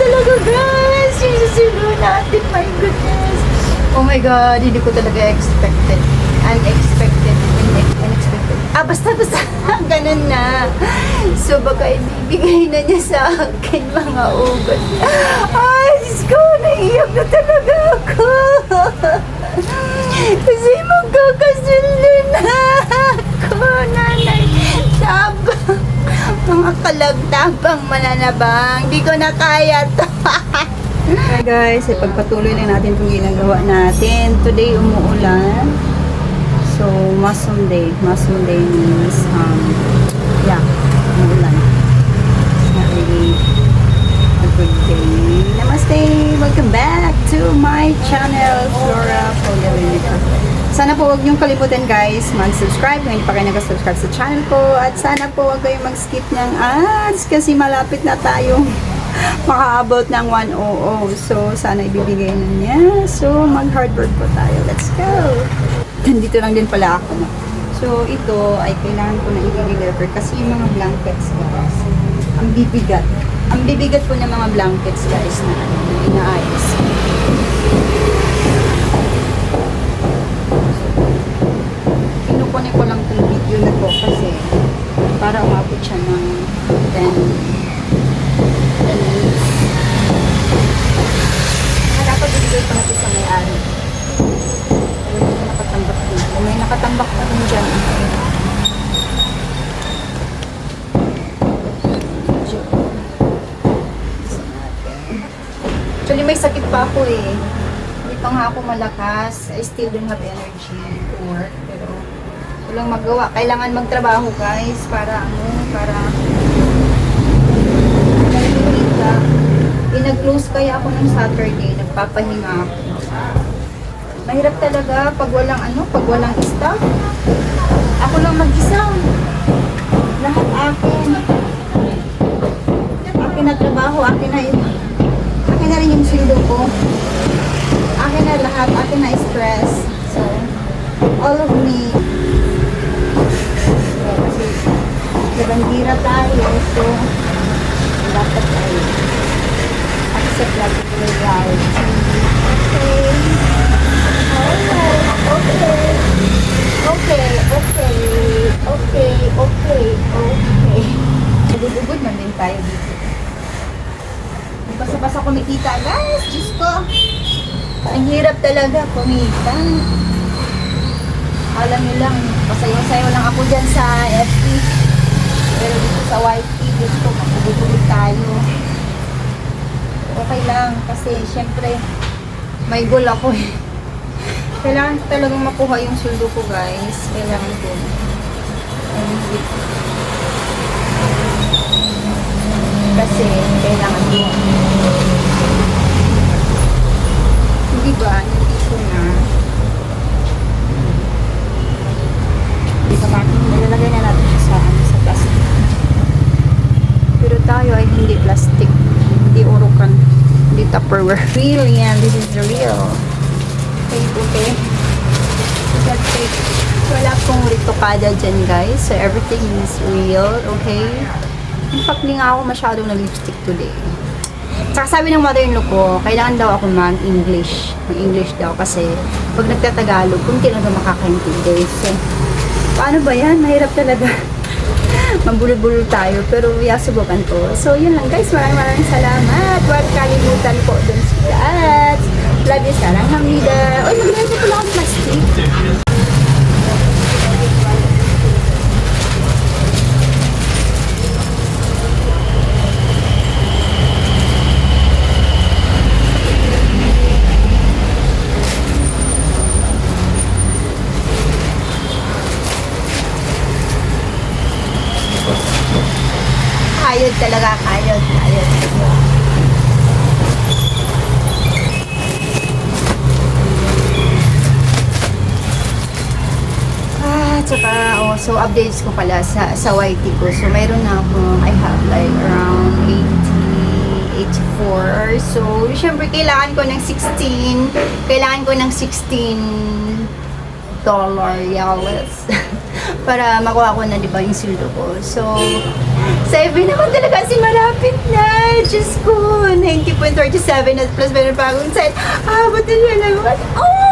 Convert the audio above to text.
talaga guys! Yung susulo natin, my goodness! Oh my God, hindi ko talaga expected. Unexpected. Une- Unexpected. Ah, basta, basta. Ganun na. So, baka ibibigay na niya sa akin mga ugat. Ay, Diyos ko, naiyak na talaga ako. Kasi magkakasundo na ako, nanay. Tabang. Mga kalagtabang mananabang. Di ko na kaya to. Hi guys, ipagpatuloy lang natin itong ginagawa natin. Today umuulan. So, Muslim Day. Muslim Day means, um, yeah, umuulan. Really a good day. Namaste! Welcome back to my channel, Flora Poliolinica. Sana po huwag niyong kalimutan guys, mag-subscribe kung hindi pa kayo nag-subscribe sa channel ko. At sana po huwag kayong mag-skip ng ads kasi malapit na tayong makaabot ng 100. So, sana ibibigay na niya. So, mag-hard work po tayo. Let's go! Nandito lang din pala ako. So, ito ay kailangan ko na i-deliver kasi yung mga blankets guys, ang bibigat. Ang bibigat po ng mga blankets guys na ano, para umabot siya ng 10 10 minutes. Ah, dapat ibigay ko na ito sa may-ari. Pero may nakatambak dito. May nakatambak pa rin dyan. Natin. Actually, may sakit pa ako eh. Hindi pa nga ako malakas. I still don't have energy to work. Walang magawa. Kailangan magtrabaho guys para ano, para. Pinag-close kaya ako ng Saturday. Nagpapahinga ako. Mahirap talaga pag walang ano, pag walang staff. Ako lang mag-isa. Lahat akin. Akin na trabaho, akin na yun. Akin na rin yung sweldo ko. Akin na lahat, akin na stress. So, all of me. So, kasi, labangira So, dapat tayo accept natin yung reality. Okay. Okay. Okay. Okay. Okay. Okay. Okay. Nagugugod tayo dito. Basta-basta kumikita, guys. Diyos ko. Ang hirap talaga kumita. Alam niyo lang, pasayo-sayo lang ako dyan sa FB. Pero dito sa YT, Diyos ko, makugugod tayo. Okay lang, kasi syempre, may goal ako eh. Kailangan talagang makuha yung sweldo ko, guys. Kailangan ko. Kasi, kailangan ko. Hindi ba? Hindi ko na. Hindi pa natin. Nilalagay na natin siya sa, ano, sa plastic. Pero tayo ay hindi plastic. Hindi urukan. Hindi tupperware. Real yan. This is the real. Okay, okay. That fake? Wala pong ritokada dyan, guys. So, everything is real, okay? In fact, hindi nga ako masyadong nag-lipstick today. Tsaka sabi ng mother-in-law ko, kailangan daw ako mag-English. Mag-English daw kasi pag nagtatagalog, kung talaga makakaintindi. So, paano ba yan? Mahirap talaga. Mambulol-bulol tayo, pero yasubukan ko. So, yun lang guys. Maraming maraming salamat. Huwag kalimutan po dun sa lahat. Love you, sarang hamida. Uy, maglagay ko akong plastic. Kayod talaga, kayod, kayod. Ah, tsaka, oh, so updates ko pala sa, sa YT ko. So, mayroon na akong, I have like around 80, 84. So, syempre, kailangan ko ng 16. Kailangan ko ng 16 dollar yawes para makuha ko na di ba yung sweldo ko. So, sa FB naman talaga kasi malapit na. Diyos ko, 95 1.37 at plus meron pa akong set. Ah, ba't yun yun? Oh